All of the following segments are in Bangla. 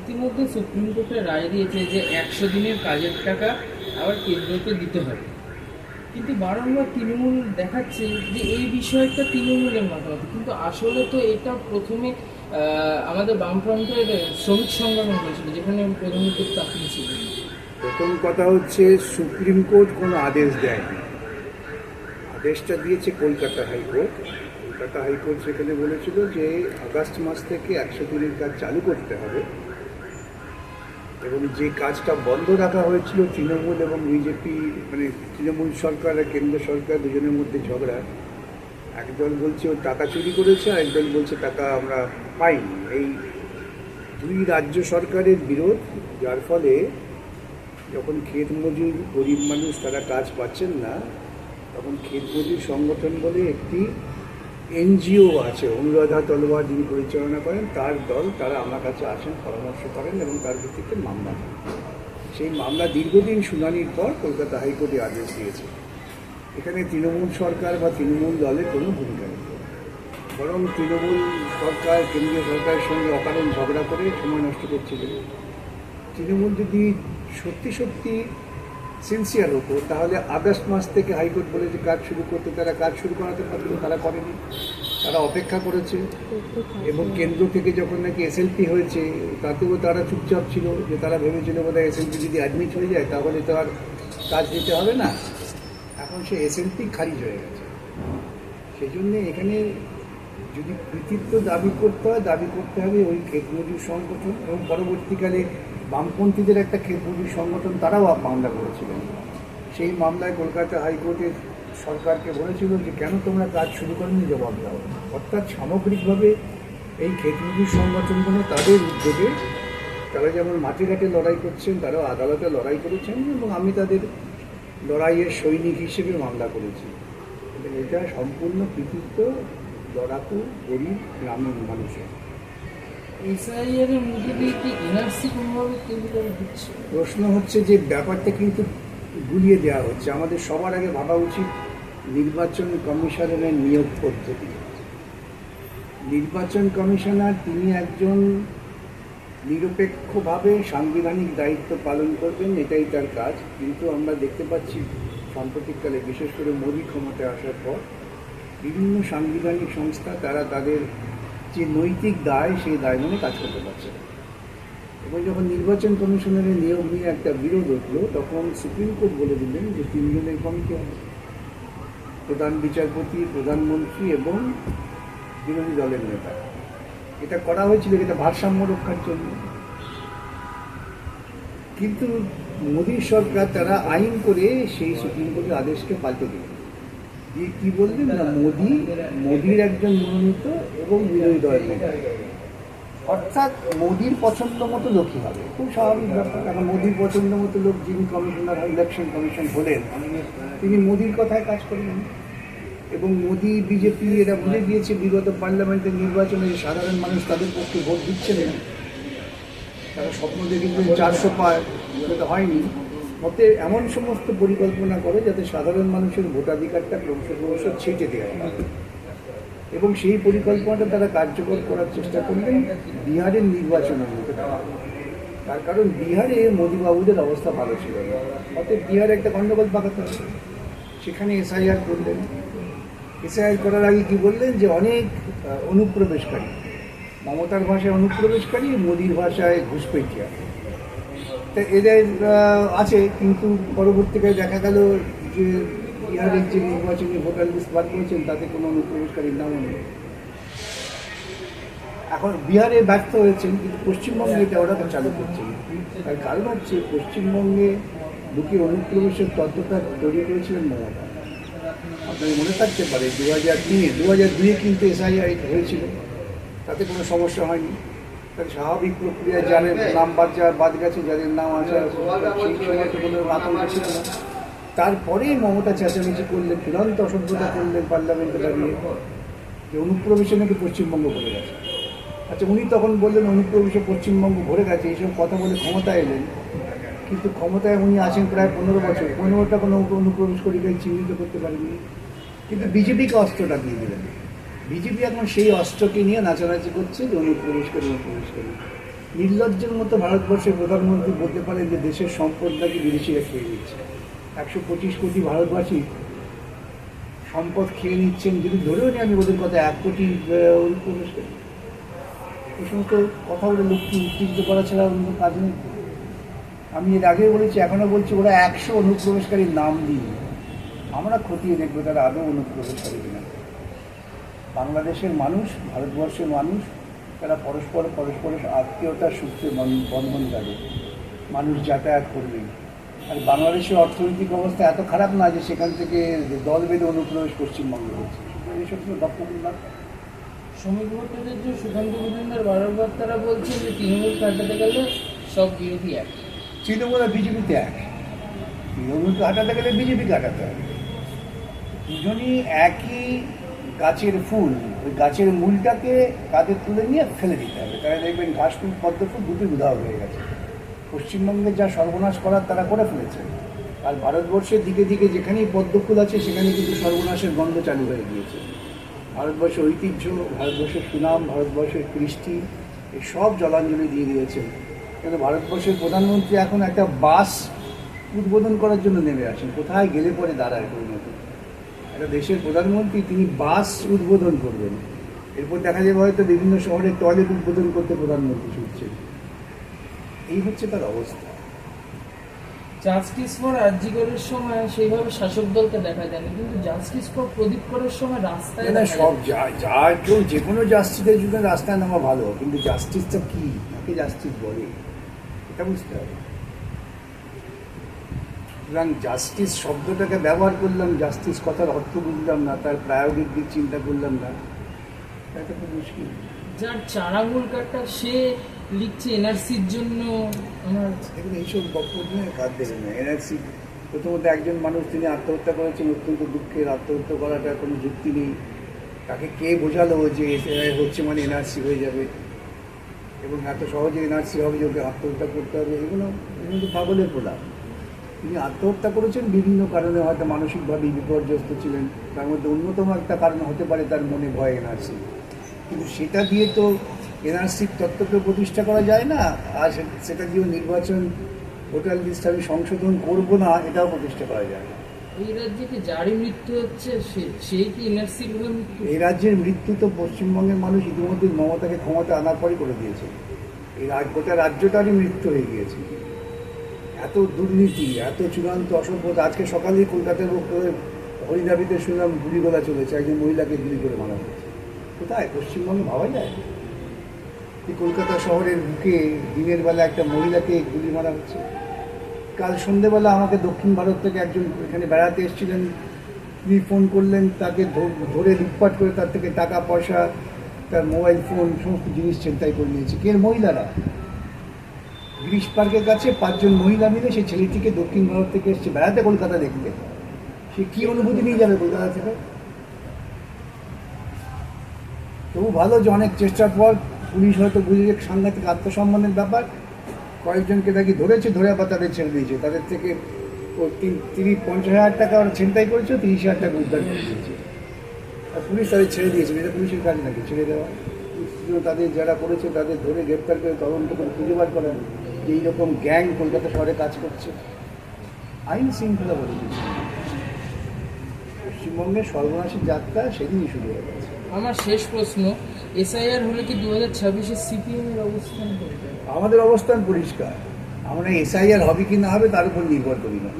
ইতিমধ্যে সুপ্রিম কোর্টে রায় দিয়েছে যে একশো দিনের কাজের টাকা আবার কেন্দ্রকে দিতে হবে। কিন্তু বারংবার তৃণমূল দেখাচ্ছে যে এই বিষয়টা তৃণমূলের মতামত। কিন্তু আসলে তো এটা প্রথমে আমাদের বামফ্রন্টের শ্রমিক সংগঠন হয়েছিল যেখানে প্রধান আপনি ছিলেন। প্রথম কথা হচ্ছে সুপ্রিম কোর্ট কোনো আদেশ দেয়নি। আদেশটা দিয়েছে কলকাতা হাইকোর্ট। কলকাতা হাইকোর্ট সেখানে বলেছিল যে আগস্ট মাস থেকে একশো দিনের কাজ চালু করতে হবে। এবং যে কাজটা বন্ধ রাখা হয়েছিল তৃণমূল এবং বিজেপি মানে তৃণমূল সরকার আর কেন্দ্র সরকার দুজনের মধ্যে ঝগড়া, একদল বলছে ও টাকা চুরি করেছে, আর একদল বলছে টাকা আমরা পাইনি। এই দুই রাজ্য সরকারের বিরোধ, যার ফলে যখন ক্ষেত মজুর গরিব মানুষ তারা কাজ পাচ্ছেন না, তখন ক্ষেত মজুর সংগঠন বলে একটি এনজিও আছে, অনুরাধা তলোয়ার যিনি পরিচালনা করেন, তার দল, তারা আমার কাছে আসেন, পরামর্শ করেন এবং তার ভিত্তিতে মামলা। সেই মামলা দীর্ঘদিন শুনানির পর কলকাতা হাইকোর্টে আদেশ দিয়েছে। এখানে তৃণমূল সরকার বা তৃণমূল দলের কোনো ভূমিকা নেই। বরং তৃণমূল সরকার, কেন্দ্রীয় সরকারের সঙ্গে অকারণ ঝগড়া করে সময় নষ্ট করছিলেন তৃণমূল যদি সত্যি সত্যি সিনসিয়ার হতো তাহলে আগস্ট মাস থেকে হাইকোর্ট বলে যে কাজ শুরু করতে তারা কাজ শুরু করাতে পারতো তারা করেনি। তারা অপেক্ষা করেছে এবং কেন্দ্র থেকে যখন নাকি এসএলপি হয়েছে, তাতেও তারা চুপচাপ ছিল যে তারা ভেবেছিল বোধহয় এসএলপি যদি অ্যাডমিট হয়ে যায়, তাহলে তো আর কাজ দিতে হবে না। এখন সে এসএলপি খারিজ হয়ে গেছে। সেই জন্যে এখানে যদি কৃতিত্ব দাবি করতে হয়, দাবি করতে হবে ওই ক্ষেত সংগঠন এবং পরবর্তীকালে বামপন্থীদের একটা ক্ষেত সংগঠন তারাও মামলা করেছিলেন। সেই মামলায় কলকাতা হাইকোর্টের সরকারকে বলেছিল যে, কেন তোমরা কাজ শুরু করেনি? জবাব দাও। অর্থাৎ সামগ্রিকভাবে এই ক্ষেত সংগঠনগুলো তাদের উদ্যোগে তারা যেমন মাটিঘাটে লড়াই করছেন, তারাও আদালতে লড়াই করেছেন এবং আমি তাদের লড়াইয়ের সৈনিক হিসেবে মামলা করেছি। এটা সম্পূর্ণ কৃতিত্ব লড়াকু গরিব গ্রামীণ মানুষের। প্রশ্ন হচ্ছে যে ব্যাপারটা কিন্তু গুলিয়ে দেওয়া হচ্ছে। আমাদের সবার আগে ভাবা উচিত নির্বাচন কমিশনারের নিয়োগ পদ্ধতি। নির্বাচন কমিশনার তিনি একজন নিরপেক্ষভাবে সাংবিধানিক দায়িত্ব পালন করবেন, এটাই তার কাজ। কিন্তু আমরা দেখতে পাচ্ছি সাম্প্রতিককালে, বিশেষ করে মোদী ক্ষমতায় আসার পর, বিভিন্ন সাংবিধানিক সংস্থা, তারা তাদের যে নৈতিক দায়, সেই দায় মেনে কাজ করতে পারছে। এবং যখন নির্বাচন কমিশনারের নিয়োগ নিয়ে একটা বিরোধ উঠল, তখন সুপ্রিম কোর্ট বলে দিলেন যে তিনজনের কমিটি হবে। প্রধান বিচারপতি, প্রধানমন্ত্রী এবং বিরোধী দলের নেতা। এটা করা হয়েছিল এটা ভারসাম্য রক্ষার জন্য। কিন্তু মোদী সরকার তারা আইন করে সেই সুপ্রিম কোর্টের আদেশকে পাল্টে দিল দিয়ে কি বললেন? না মোদী মোদীর একজন মনোনীত এবং বিরোধী দলের অর্থাৎ মোদির পছন্দ মতো লোকই হবে। খুব স্বাভাবিক ব্যাপার এখন মোদির পছন্দ মতো লোক যিনি কমিশনার ইলেকশন কমিশন হলেন তিনি মোদির কথায় কাজ করবেন এবং মোদি বিজেপি এরা ভুলে গিয়েছে বিগত পার্লামেন্টের নির্বাচনে যে সাধারণ মানুষ তাদের পক্ষে ভোট দিচ্ছেন। না তারা স্বপ্ন দেখেছিলেন চারশো পায় সেটা হয়নি। মতে এমন সমস্ত পরিকল্পনা করে যাতে সাধারণ মানুষের ভোটাধিকারটা ক্রমশ ক্রমশ ছেটে দেওয়া হয়। এবং সেই পরিকল্পনাটা তারা কার্যকর করার চেষ্টা করলেন বিহারের নির্বাচনের মধ্যে তার কারণ বিহারে মোদীবাবুদের অবস্থা ভালো ছিল অতএব বিহারে একটা গণ্ডগোল পাকাতে হবে। সেখানে এসআইআর করলেন। এসআইআর করার আগে কি বললেন যে, অনেক অনুপ্রবেশকারী, মমতার ভাষায় অনুপ্রবেশকারী, মোদির ভাষায় ঘুষপেটিয়া তা এদের আছে, কিন্তু পরবর্তীকালে দেখা গেল যে বিহারের যে নির্বাচনী ভোটার লিস্ট বাদ করেছেন তাতে কোনো অনুপ্রবেশকারীর নামও নেই। এখন বিহারে ব্যর্থ হয়েছেন, কিন্তু পশ্চিমবঙ্গে এটা ওরা তো চালু করছে না। তার কারণ হচ্ছে, পশ্চিমবঙ্গে ঢুকে অনুপ্রবেশের তত্ত্বটা তৈরি করেছিলেন মমতা আপনার মনে থাকতে পারে দু হাজার তিনে দু হাজার দুয়ে কিন্তু এসআইআই হয়েছিল। তাতে কোনো সমস্যা হয়নি। স্বাভাবিক প্রক্রিয়ায় যাদের নাম বাদ যাওয়ার বাদ গেছে, যাদের নাম আছে, সেই সময় তো কোনো আতঙ্ক ছিল না তারপরেই মমতা চেঁচামেচি করলেন, চূড়ান্ত অসভ্যতা করলেন পার্লামেন্টে দাঁড়িয়ে, যে অনুপ্রবেশে নাকি পশ্চিমবঙ্গ ভরে গেছে। আচ্ছা উনি তখন বললেন অনুপ্রবেশে পশ্চিমবঙ্গ ভরে গেছে এইসব কথা বলে ক্ষমতায় এলেন। কিন্তু ক্ষমতায় উনি আছেন প্রায় পনেরো বছর, পনেরোটা কোনো অনুপ্রবেশকারীকে চিহ্নিত করতে পারেননি। কিন্তু বিজেপিকে অস্ত্রটা দিয়ে দিলেন। বিজেপি এখন সেই অস্ত্রকে নিয়ে নাচানাচি করছে যে অনুপ্রবেশকারী অনুপ্রবেশকারী নির্লজ্জের মতো ভারতবর্ষের প্রধানমন্ত্রী বলতে পারেন যে দেশের সম্পদ নাকি বিদেশিরা খেয়ে নিচ্ছে একশো পঁচিশ কোটি ভারতবাসী সম্পদ খেয়ে নিচ্ছেন যদি ধরেও নিই আমি ওদের কথা এক কোটি আহ, অনুপ্রবেশকারী এই সমস্ত কথা বলে লোককে উত্তেজিত করা ছাড়া অন্য কাজ নেই। আমি এর আগে বলেছি এখনও বলছি ওরা একশো অনুপ্রবেশকারীর নাম দিই আমরা খতিয়ে দেখব তারা আদৌ অনুপ্রবেশকারী কিনা। বাংলাদেশের মানুষ ভারতবর্ষের মানুষ তারা পরস্পর পরস্পরের আত্মীয়তার সূত্রে বন্ধন বন্ধনকারী মানুষ যাতায়াত করবে। আর বাংলাদেশের অর্থনৈতিক অবস্থা এত খারাপ না যে সেখান থেকে দল বেঁধে অনুপ্রবেশ পশ্চিমবঙ্গে হচ্ছে। এইসব তো বক্তব্য না শ্রমিক ভট্টাচার্য সুকান্ত মজুমদার বারবার তারা বলছেন যে তৃণমূল কাটাতে গেলে সব বিরোধী এক। তৃণমূল আর বিজেপিতে এক। তৃণমূলকে হাঁটাতে গেলে বিজেপিকে হাঁটাতে হবে? দুজনই একই গাছের ফুল, ওই গাছের মূলটাকে কাঁধে তুলে নিয়ে ফেলে দিতে হবে। তাহলে দেখবেন ঘাস, ফুল, পদ্ম ফুল দুটোই উধাও হয়ে গেছে। পশ্চিমবঙ্গে যা সর্বনাশ করার তারা করে ফেলেছে। আর ভারতবর্ষের দিকে দিকে যেখানেই পদ্ম ফুল আছে, সেখানে কিন্তু সর্বনাশের গন্ধ চালু হয়ে গিয়েছে। ভারতবর্ষের ঐতিহ্য, ভারতবর্ষের সুনাম, ভারতবর্ষের কৃষ্টি এই সব জলাঞ্জলি দিয়ে দিয়েছে। কিন্তু ভারতবর্ষের প্রধানমন্ত্রী এখন একটা বাস উদ্বোধন করার জন্য নেমে আসেন। কোথায় গেলে পরে দাঁড়ায় একটা দেশের প্রধানমন্ত্রী তিনি বাস উদ্বোধন করবেন। এরপর দেখা যাবে হয়তো বিভিন্ন শহরে টয়লেট উদ্বোধন করতে প্রধানমন্ত্রী ছুটছে এই হচ্ছে তার অবস্থা। জাস্টিস ফর আর্জিকরের সময় সেইভাবে শাসক দলকে দেখা যায়নি কিন্তু জাস্টিস ফর প্রদীপ করার সময় রাস্তায় না সব যা যা কেউ যে কোনো জাস্টিসের জন্য রাস্তায় নামা ভালো কিন্তু জাস্টিসটা কি? কাকে জাস্টিস বলে। এটা বুঝতে হবে। সুতরাং জাস্টিস শব্দটাকে ব্যবহার করলাম জাস্টিস কথার অর্থ বুঝলাম না তার প্রায়োগিক দিক চিন্তা করলাম না। এটা খুব মুশকিল। যার চার কাটা সে লিখছে এনআরসির জন্য। আমার দেখুন এইসব বক্তব্য কাজ দেবেন না। এনআরসি প্রথমত একজন মানুষ তিনি আত্মহত্যা করেছেন অত্যন্ত দুঃখের। আত্মহত্যা করাটা কোনো যুক্তি নেই। তাকে কে বোঝালো যে হচ্ছে মানে এনআরসি হয়ে যাবে? এবং এত সহজে এনআরসি হবে যে ওকে আত্মহত্যা করতে হবে? এগুলো এগুলো তো পাগলের প্রলাপ তিনি আত্মহত্যা করেছেন বিভিন্ন কারণে হয়তো মানসিকভাবে বিপর্যস্ত ছিলেন। তার মধ্যে অন্যতম একটা কারণ হতে পারে তার মনে ভয় এনআরসি। কিন্তু সেটা দিয়ে তো এনআরসির তত্ত্বকে প্রতিষ্ঠা করা যায় না। আর সেটা দিয়েও নির্বাচন ভোটার লিস্ট আমি সংশোধন করব না এটাও প্রতিষ্ঠা করা যায় না। এই যারই মৃত্যু হচ্ছে সে সেই কি এনআরসির রাজ্যের মৃত্যু তো পশ্চিমবঙ্গের মানুষ ইতিমধ্যে মমতাকে ক্ষমতা আনার পরই করে দিয়েছে। এই গোটা রাজ্যটারই মৃত্যু হয়ে গিয়েছে। এত দুর্নীতি, এত চূড়ান্ত অসভ্যতা আজকে সকালেই কলকাতার হরিদাবিতে শুনলাম গুলিগোলা চলেছে, একজন মহিলাকে গুলি করে মারা হয়েছে। কোথায়? পশ্চিমবঙ্গে ভাবা যায় এই কলকাতা শহরের বুকে দিনের বেলা একটা মহিলাকে গুলি মারা হচ্ছে। কাল সন্ধেবেলা আমাকে দক্ষিণ ভারত থেকে একজন এখানে বেড়াতে এসেছিলেন। তিনি ফোন করলেন, তাকে ধরে লুটপাট করে তার থেকে টাকা, পয়সা, তার মোবাইল ফোন সমস্ত জিনিস ছিনতাই করে নিয়েছে। কে? মহিলারা। গিরিশ পার্কের কাছে পাঁচজন মহিলা মিলে সেই ছেলেটিকে দক্ষিণ ভারত থেকে এসছে বেড়াতে কলকাতা দেখতে। সে কি অনুভূতি নিয়ে যাবে কলকাতা থেকে? তবু ভালো যে অনেক চেষ্টার পর পুলিশ হয়তো বুঝে যে সাংঘাতিক আত্মসম্মানের ব্যাপার। কয়েকজনকে নাকি ধরেছে, ধরে আবার তাদের ছেড়ে দিয়েছে। তাদের থেকে তিন তিরিশ পঞ্চাশ হাজার টাকা ওরা ছিনতাই করেছে, তিরিশ হাজার টাকা উদ্ধার করে দিয়েছে। আর পুলিশ তাদের ছেড়ে দিয়েছে, এটা পুলিশের কাজ নাকি? ছেড়ে দেওয়া? তাদের যারা করেছে, তাদের ধরে গ্রেপ্তার করে তদন্ত করে খুঁজে বার করেন যে এইরকম গ্যাং কলকাতা শহরে কাজ করছে। আইন শৃঙ্খলা বলে। পশ্চিমবঙ্গের সর্বনাশী যাত্রা সেদিনই শুরু হয়ে গেছে। আমার শেষ প্রশ্ন এসআইআর হলে কি দু হাজার ছাব্বিশে সিপিএম এর অবস্থান আমাদের অবস্থান পরিষ্কার। আমরা এসআইআর হবে কি না হবে তার উপর নির্ভর করি না।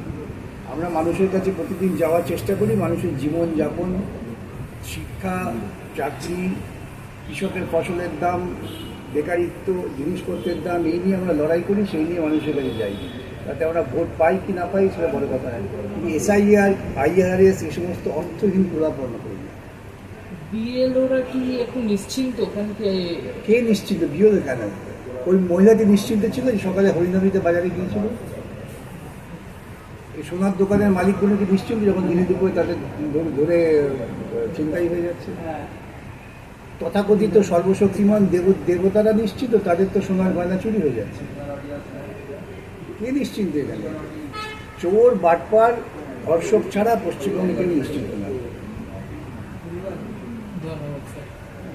আমরা মানুষের কাছে প্রতিদিন যাওয়ার চেষ্টা করি মানুষের জীবন যাপন শিক্ষা চাকরি কৃষকের ফসলের দাম বেকারিত্ব জিনিসপত্রের দাম এই নিয়ে আমরা লড়াই করি সেই নিয়ে মানুষের কাছে যাই। তাতে আমরা ভোট পাই কি না পাই সেটা বড় কথা নয়। কিন্তু এসআইআর আইআরএস এই সমস্ত অর্থহীন প্রলাপনা করি না। বিএলওরা কি এখন নিশ্চিন্ত? কে নিশ্চিন্ত? বিয়ে কেন? ওই মহিলাটি নিশ্চিন্ত ছিল যে সকালে হরিনবীতে বাজারে গিয়েছিল? এই সোনার দোকানের মালিকগুলো কি নিশ্চিন্ত যখন দিনে দুপুরে তাদের ধরে- ধরে চিন্তাই হয়ে যাচ্ছে? তথাকথিত সর্বশক্তিমান দেব দেবতারা নিশ্চিত তাদের তো সোনার গয়না চুরি হয়ে যাচ্ছে। কে নিশ্চিন্তে এখানে? চোর, বাটপার, ধর্ষক ছাড়া পশ্চিমবঙ্গে নিশ্চিন্ত না।